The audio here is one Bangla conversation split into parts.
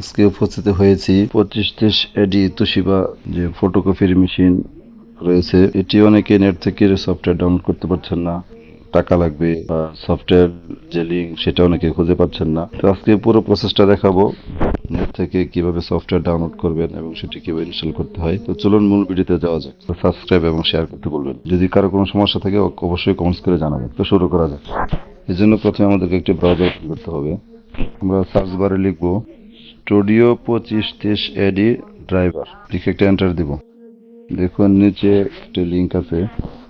আজকে উপস্থিত হয়েছি পঁচিশ তিরিশ এডি তুশিবা যে ফটোকপির মেশিন রয়েছে। এটি অনেকে নেট থেকে সফটওয়্যার ডাউনলোড করতে পারছেন না, টাকা লাগবে বা সফটওয়্যার যে লিঙ্ক সেটা অনেকে খুঁজে পাচ্ছেন না। তো আজকে পুরো প্রসেসটা দেখাবো, নেট থেকে কীভাবে সফটওয়্যার ডাউনলোড করবেন এবং সেটি কীভাবে ইনস্টল করতে হয়। তো চলুন মূল ভিডিওতে যাওয়া যাক। তো সাবস্ক্রাইব এবং শেয়ার করতে বলবেন। যদি কারও কোনো সমস্যা থাকে, অবশ্যই কমেন্টস করে জানাবেন। তো শুরু করা যাক। এই জন্য প্রথমে আমাদেরকে একটি ব্রাউজার করতে হবে। আমরা সার্চ বারে লিখব স্টুডিও পঁচিশ তিরিশ এডি ড্রাইভার লিখে একটা এন্টার দিব। দেখুন, নিচে একটা লিঙ্ক আছে।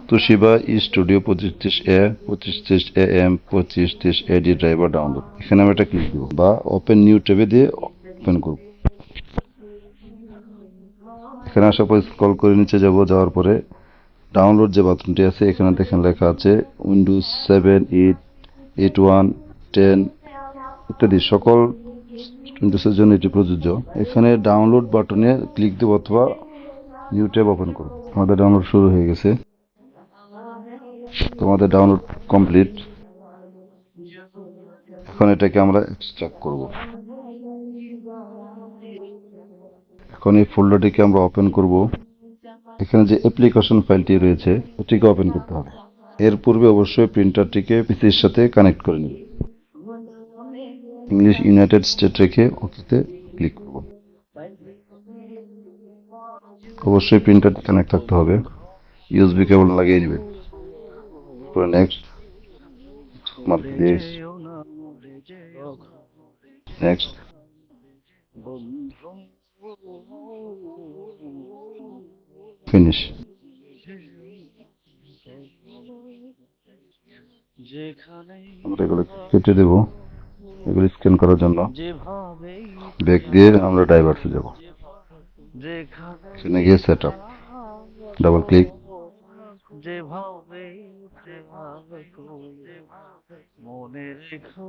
তুশিবা ই স্টুডিও পঁচিশ তিরিশ এ পঁচিশ তিরিশ এ এম পঁচিশ তিরিশ এডি ড্রাইভার ডাউনলোড এখানে আমি একটা ক্লিক দিব বা ওপেন নিউ ট্যাবে দিয়ে ওপেন করব। এখানে আসার পর স্ক্রল করে নিচে যাব, যাওয়ার পরে ডাউনলোড যে বাথরুমটি আছে, এখানে দেখেন লেখা আছে Windows seven eight eight one ten ইত্যাদি সকল উইন্ডোজের জন্য এটি প্রযোজ্য। এখানে ডাউনলোড বাটনে ক্লিক দেব অথবা নিউ ট্যাব ওপেন করব। আমাদের ডাউনলোড শুরু হয়ে গেছে। তোমাদের ডাউনলোড কমপ্লিট এখন এটাকে আমরা এক্সট্রাক্ট করব। এখন এই ফোল্ডারটিকে আমরা ওপেন করব। এখানে যে অ্যাপ্লিকেশন ফাইলটি রয়েছে, ওটিকে ওপেন করতে হবে। এর পূর্বে অবশ্যই প্রিন্টারটিকে পিসির সাথে কানেক্ট করে নেবে ইংলিশ ইউনাইটেড স্টেট রেখে ওকেতে ক্লিক করব। অবশ্যই প্রিন্টার কানেক্ট থাকতে হবে। ইউএসবি কেবল লাগিয়ে নেবেন তারপরে নেক্সট নেক্সট ফিনিশ আমরা এগুলো কেটে দেব। এগুলো স্ক্যান করার জন্য। ব্যাক দিয়ে আমরা ডাইভার্সে যাব। এখানে গিয়ে সেট আপ ডাবল ক্লিক মনে রেখো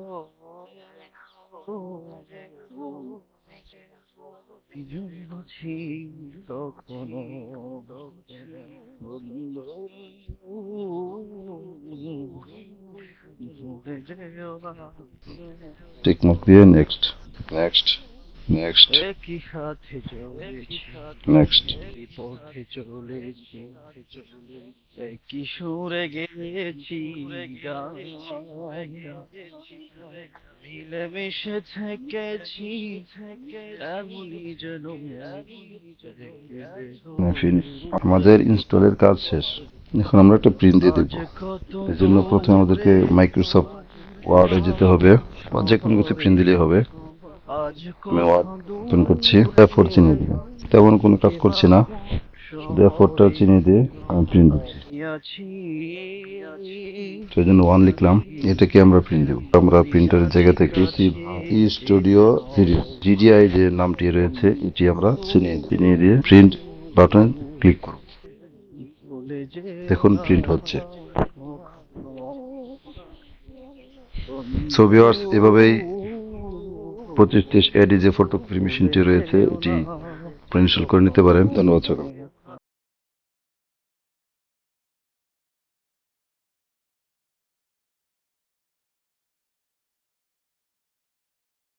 কখনো ভুলে যেও না টিক মার্ক দিয়ে নেক্সট নেক্সট নেক্সট একই সাথে নেক্সট পথে চলেছি একই সুরে গেয়েছি মিলেমিশে থেকেছি এমনই যেন আমাদের ইনস্টলের কাজ শেষ। এখন আমরা একটা প্রিন্ট দিয়ে দেবো। এই জন্য প্রথমে আমাদেরকে মাইক্রোসফট ওয়ার্ডে যেতে হবে। যে কোনো কিছু প্রিন্ট দিলেই হবে। আমি ওয়ার্ড ওপেন করছি। এফোর চিনিয়ে দিলাম তেমন কোনো কাজ করছি না। শুধু এফোরটা চিনিয়ে দিয়ে আমি প্রিন্ট দিচ্ছি। সেই জন্য ওয়ান লিখলাম। এটাকে আমরা প্রিন্ট দেবো। আমরা প্রিন্টারের জায়গা থেকে ই স্টুডিও সিরিজ জিডিআই যে নামটি রয়েছে, এটি আমরা চিনিয়ে চিনিয়ে দিয়ে প্রিন্ট বাটন ক্লিক করব। দেখুন প্রিন্ট হচ্ছে। সো ভিওয়ার্স এভাবেই পঁচিশ তিরিশ এডি যে ফটো মেশিনটি রয়েছে, এটি প্রিন্সল করে নিতে পারেন। ধন্যবাদ সকল